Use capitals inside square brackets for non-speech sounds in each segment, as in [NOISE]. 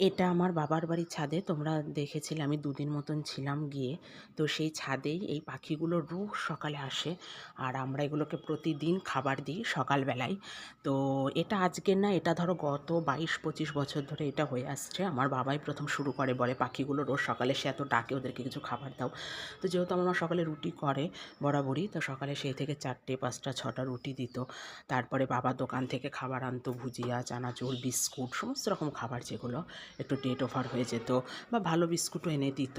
এটা আমার বাবার বাড়ির ছাদে তোমরা দেখেছিলে, আমি দুদিন মতন ছিলাম গিয়ে। তো সেই ছাদেই এই পাখিগুলো রোজ সকালে আসে আর আমরা এগুলোকে প্রতিদিন খাবার দিই সকালবেলায়। তো এটা আজকে না, এটা ধরো গত বাইশ, পঁচিশ বছর ধরে এটা হয়ে আসছে। আমার বাবাই প্রথম শুরু করে বলে, পাখিগুলো রোজ সকালে সে এত ডাকে, ওদেরকে কিছু খাবার দাও। তো যেহেতু আমার মা সকালে রুটি করে বরাবরই, তো সকালে সেই থেকে চারটে, পাঁচটা, ছটা রুটি দিত। তারপরে বাবা দোকান থেকে খাবার আনতো, ভুজিয়া, চানাচুর, বিস্কুট, সমস্ত রকম খাবার যেগুলো। একটু ডেট ওভার হয়ে যেত বা ভালো বিস্কুটও এনে দিত।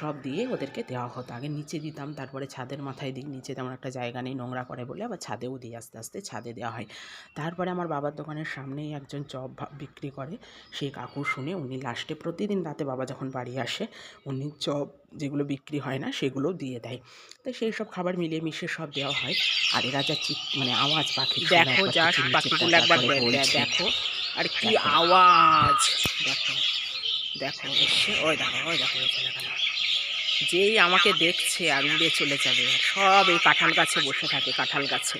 সব দিয়ে ওদেরকে দেওয়া হতো। আগে নিচে দিতাম তারপরে ছাদের মাথায় দিই। নিচে তেমন একটা জায়গা নেই নোংরা করে বলে আবার ছাদেও দিই আস্তে আস্তে ছাদে দেওয়া হয়। তারপরে আমার বাবার দোকানের সামনেই একজন চপ বিক্রি করে। সেই কাকু শুনে উনি লাস্টে প্রতিদিন রাতে বাবা যখন বাড়ি আসে উনি চপ যেগুলো বিক্রি হয় না সেগুলো দিয়ে দেয়। তো সেই সব খাবার মিলিয়ে মিশিয়ে সব দেওয়া হয়। আর এরা যা মানে আওয়াজ পাখি দেখো পাখিগুলো একবার দেখো। আর কি আওয়াজ! দেখো দেখো, এসে, ওই দেখো ওই দেখো চলে গেল যেই আমাকে দেখছে আর উড়ে চলে যাবে, সব এই কাঁঠাল গাছে বসে থাকে, কাঁঠাল গাছে।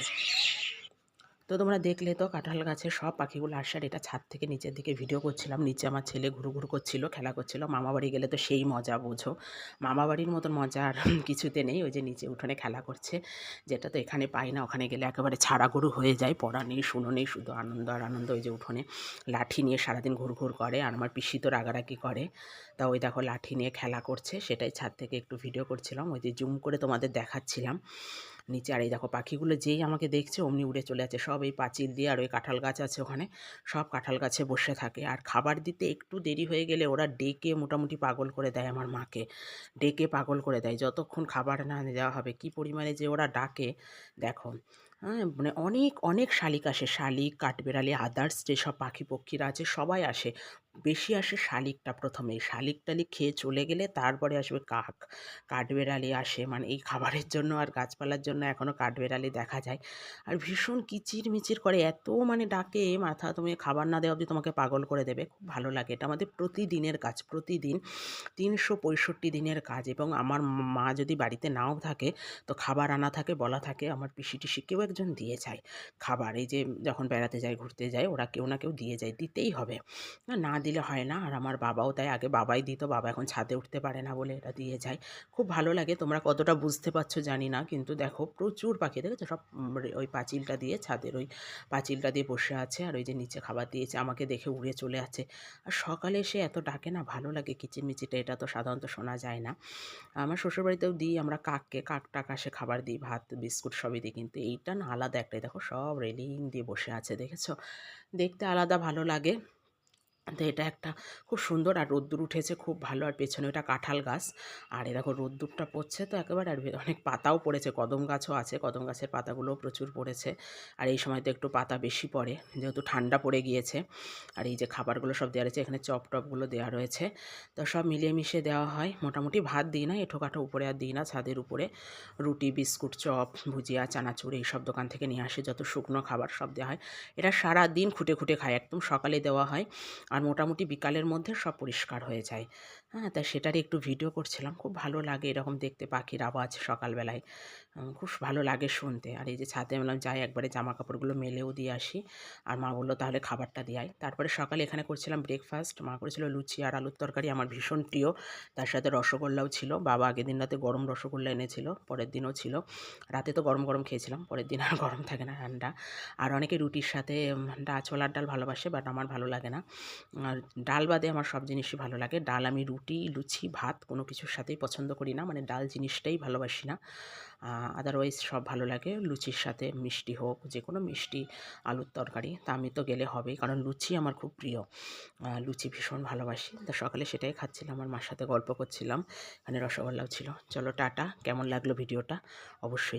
তো তোমরা দেখলে তো কাঁঠাল গাছে সব পাখিগুলো আসার, এটা ছাদ থেকে নিচের দিকে ভিডিও করছিলাম। নিচে আমার ছেলে ঘুরু ঘুরু করছিল, খেলা করছিল। মামা বাড়ি গেলে তো সেই মজা, বোঝো? মামা বাড়ির মতন মজা আর [LAUGHS] কিছুতে নেই। ওই যে নিচে উঠোনে খেলা করছে। যেটা তো এখানে পাই না, ওখানে গেলে একেবারে ছাড়া গরু হয়ে যায়। পড়া নেই, শুনো নেই, শুধু আনন্দ আর আনন্দ ওই যে উঠোনে। লাঠি নিয়ে সারাদিন ঘুর ঘুর করে আর আমার পিসি তো রাগারাগি করে। তা ওই দেখো লাঠি নিয়ে খেলা করছে, সেটাই ছাদ থেকে একটু ভিডিও করছিলাম। ওই যে জুম করে তোমাদের দেখাচ্ছিলাম। নিচে, আর এই দেখো পাখিগুলো যেই আমাকে দেখছে, অমনি উড়ে চলে যাচ্ছে। সব এই পাঁচিল দিয়ে আর ওই কাঁঠাল গাছ আছে ওখানে। সব কাঁঠাল গাছে বসে থাকে। আর খাবার দিতে একটু দেরি হয়ে গেলে ওরা ডেকে মোটামুটি পাগল করে দেয় আমার মাকে। ডেকে পাগল করে দেয়। যতক্ষণ খাবার না দেওয়া হবে, কি পরিমাণে যে ওরা ডাকে, দেখো। হ্যাঁ মানে অনেক অনেক শালিক আসে। শালিক, কাঠবেড়ালি আদার্স যেসব পাখি পক্ষীরা আছে, সবাই আসে। বেশি আসে শালিকটা প্রথমে। শালিক টালিক খেয়ে চলে গেলে তারপরে আসবে কাক। কাঠবেড়ালি আসে মানে এই খাবারের জন্য আর গাছপালার জন্য এখনও কাঠবেড়ালি দেখা যায়। আর ভীষণ কিচির মিচির করে, এত মানে ডাকে, মাথা, তুমি খাবার না দেওয়া অবধি তোমাকে পাগল করে দেবে। খুব ভালো লাগে। এটা আমাদের প্রতিদিনের কাজ, প্রতিদিন তিনশো পঁয়ষট্টি দিনের কাজ। এবং আমার মা যদি বাড়িতে নাও থাকে, তো খাবার আনা থাকে, বলা থাকে, আমার পিসি টিসি কেউ একজন দিয়ে যায়। খাবার, এই যে যখন বেড়াতে যায়, ঘুরতে যায়, ওরা কেউ না কেউ দিয়ে যায়, দিতেই হবে। না দিলে হয় না। আর আমার বাবাও তাই আগে বাবাই দিত, বাবা এখন ছাদে উঠতে পারে না বলে এটা দিয়ে যায়। খুব ভালো লাগে, তোমরা কতটা বুঝতে পারছ জানি না। কিন্তু দেখো প্রচুর পাখি, দেখেছ? সব ওই পাঁচিলটা দিয়ে, ছাদের ওই পাঁচিলটা দিয়ে বসে আছে আর ওই যে নিচে খাবার দিয়েছে, আমাকে দেখে উড়ে চলে আছে। আর সকালে এসে এত ডাকে না, ভালো লাগে কিচিরমিচিটা এটা তো সাধারণত শোনা যায় না। আমার শ্বশুরবাড়িতেও দিই, আমরা কাককে, কাক টাক খাবার দিই, ভাত, বিস্কুট সবই দিই, কিন্তু এইটা না আলাদা একটাই। দেখো সব রেলিং দিয়ে বসে আছে, দেখেছ? দেখতে আলাদা ভালো লাগে। তো এটা একটা খুব সুন্দর আর রোদ্দুর উঠেছে, খুব ভালো। আর পেছনে ওটা কাঁঠাল গাছ। আর এ দেখো রোদ্দুরটা পড়ছে তো একেবারে, আর অনেক পাতাও পড়েছে। কদম গাছও আছে, কদম গাছের পাতাগুলোও প্রচুর পড়েছে। আর এই সময় তো একটু পাতা বেশি পড়ে, যেহেতু ঠান্ডা পড়ে গিয়েছে। আর এই যে খাবারগুলো সব দেওয়া রয়েছে, এখানে চপ টপগুলো দেওয়া রয়েছে। তো সব মিলিয়ে মিশিয়ে দেওয়া হয়। মোটামুটি ভাত দিই না এঁঠো কাঠো উপরে আর দিই না, ছাদের উপরে। রুটি, বিস্কুট, চপ, ভুজিয়া, চানাচুর এইসব দোকান থেকে নিয়ে আসে। যত শুকনো খাবার সব দেওয়া হয়। এটা সারা দিন খুঁটে খুঁটে খায়, একদম সকালে দেওয়া হয়। আর মোটামুটি বিকালের মধ্যে সব পরিষ্কার হয়ে যায়। হ্যাঁ তা সেটারই একটু ভিডিও করছিলাম। খুব ভালো লাগে এরকম দেখতে পাখির আওয়াজ সকালবেলায়। খুব ভালো লাগে শুনতে। আর এই যে ছাদে বললাম, যাই একবারে জামা কাপড়গুলো মেলেও দিয়ে আসি। আর মা বলল, তাহলে খাবারটা দিয়াই তারপরে সকালে এখানে করছিলাম ব্রেকফাস্ট মা করেছিল লুচি আর আলুর তরকারি, আমার ভীষণ প্রিয়। তার সাথে রসগোল্লাও ছিল। বাবা আগের দিন রাতে গরম রসগোল্লা এনেছিল, পরের দিনও ছিল। রাতে তো গরম গরম খেয়েছিলাম, পরের দিন আর গরম থাকে না ঠান্ডা। আর অনেকে রুটির সাথে ছোলার ডাল ভালোবাসে, বাট আমার ভালো লাগে না। আর ডাল বাদে আমার সব জিনিসই ভালো লাগে। ডাল আমি রুটি, লুচি, ভাত কোনো কিছুর সাথেই পছন্দ করি না। মানে ডাল জিনিসটাই ভালোবাসি না। আদারওয়াইজ সব ভালো লাগে। লুচির সাথে মিষ্টি হোক, যে কোনো মিষ্টি আলুর তরকারি, তা আমি তো গেলে হবেই। কারণ লুচি আমার খুব প্রিয়। লুচি ভীষণ ভালোবাসি। তো সকালে সেটাই খাচ্ছিলাম, আমার মার সাথে গল্প করছিলাম। এখানে রসগোল্লাও ছিল। চলো টাটা। কেমন লাগল ভিডিওটা? অবশ্যই